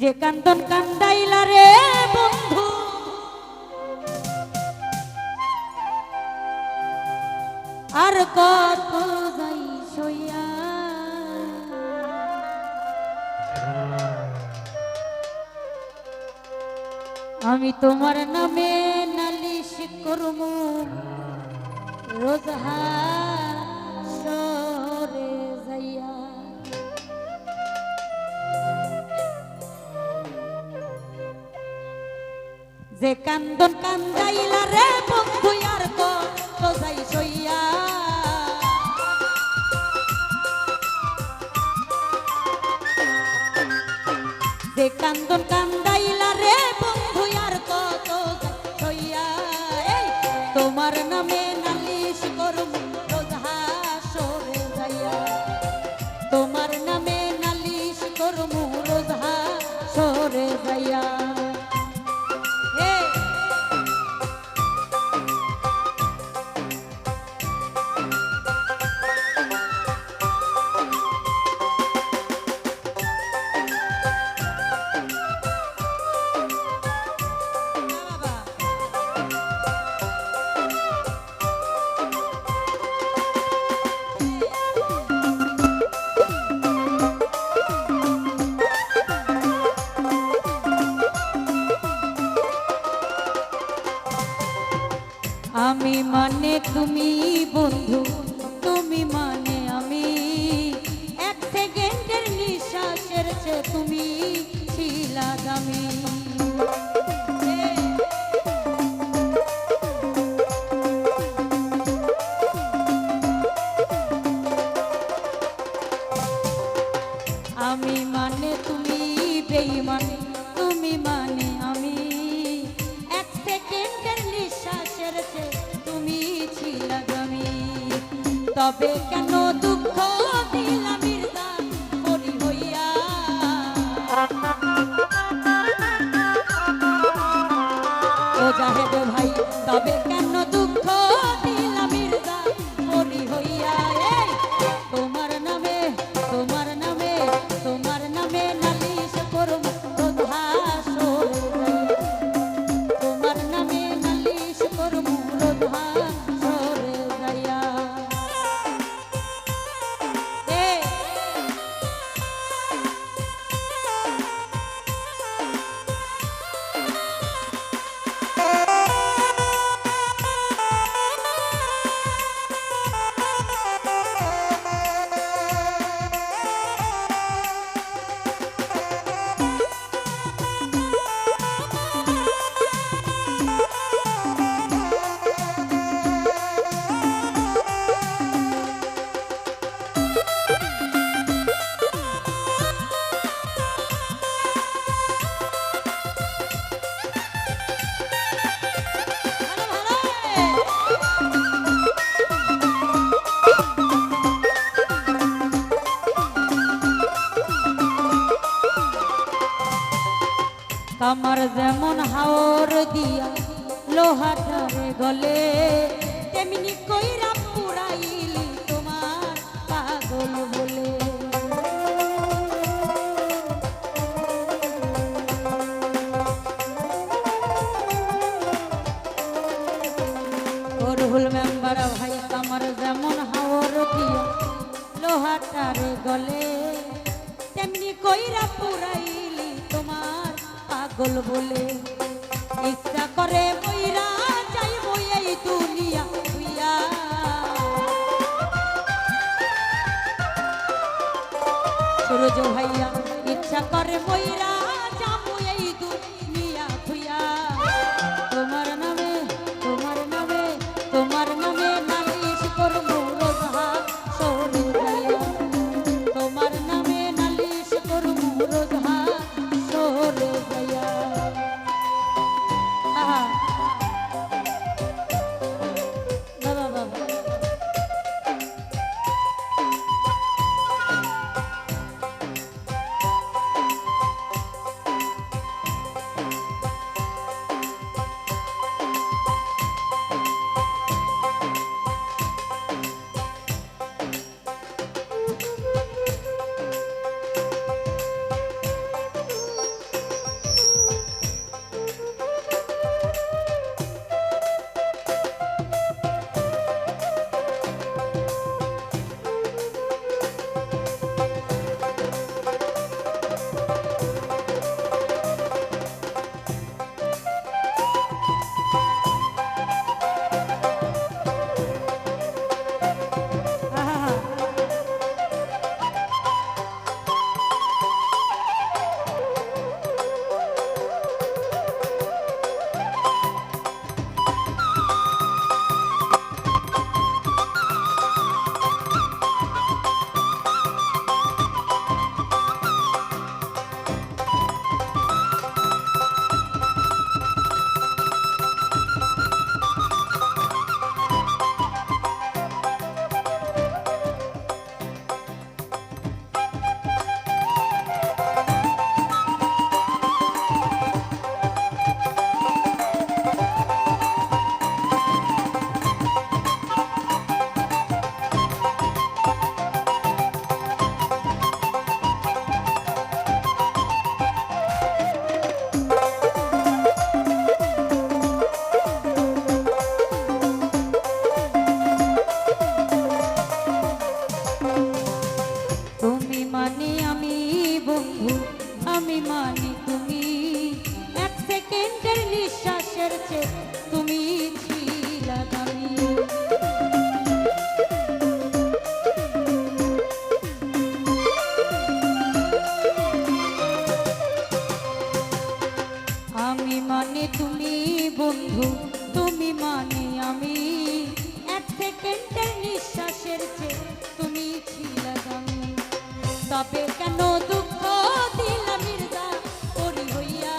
যে কান্দন কান্দাইলা রে বন্ধু। আর কত যাই সইয়া। আমি তোমার নামে নালিশ করব রোজহা যে কান্দন কান্দাইলা তুমি বন্ধু তুমি মানে আমি। এক সেকেন্ডের নিঃশ্বাসের তুমি ছিলা দামি। তবে কেন দুঃখ দিলা হইয়া। ও জাহেদ ভাই তবে কেন কামার যেমন হাওর দিয়া লোহাটারে গলে, তেমনি কইরা পুরাইলি তোমার পাগল বলে। রুহুল মেম্বার ভাই কামার যেমন হাওর দিয়া লোহাটারে গলে, তেমনি কইরা তোমার পাগল বলে। ইচ্ছা করে মইরা ভাইয়া ইচ্ছা করে মইরা তবে কেন দুঃখ দিলাম মির্জা? করি হইয়া।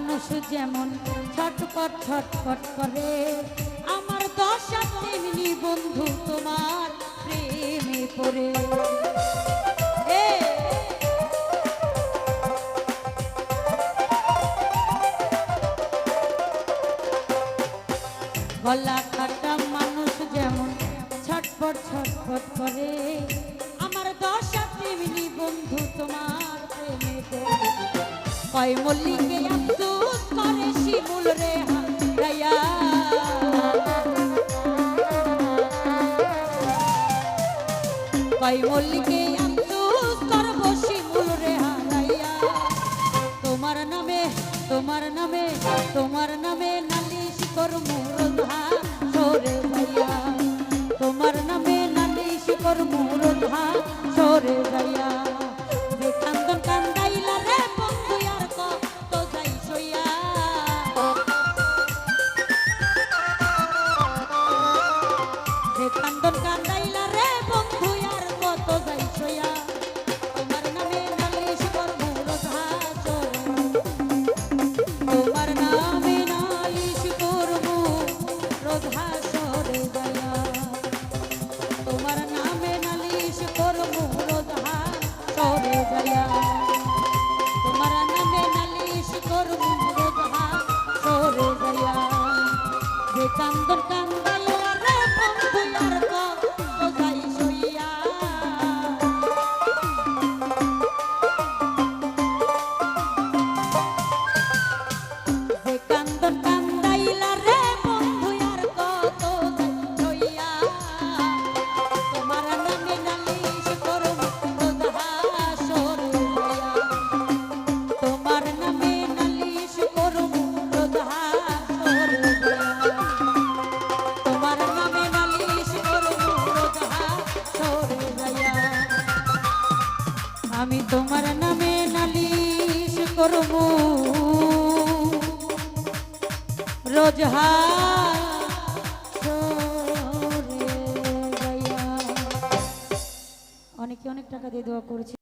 মানুষ যেমন ছটপট ছটপট করে। আমার দশা তেমনি বন্ধু তোমার প্রেমে পড়ে। গলা কাটা মানুষ যেমন ছটপট ছটপট করে। আমার দশা তেমনি বন্ধু তোমার প্রেমে পড়ে। কয় মল্লিকে জয় মল্লিকে আন্দোলন করব শিমুল রে হারাইয়া। তোমার নামে তোমার নামে তোমার নামে নালিশ করব রোধা সরে ভাইয়া তোমার নামে নালিশ করব রোধা সরে ভাইয়া তোমার নামে নালিশ করব। রোজহা অনেকে অনেক টাকা দিয়ে দেওয়া করেছে।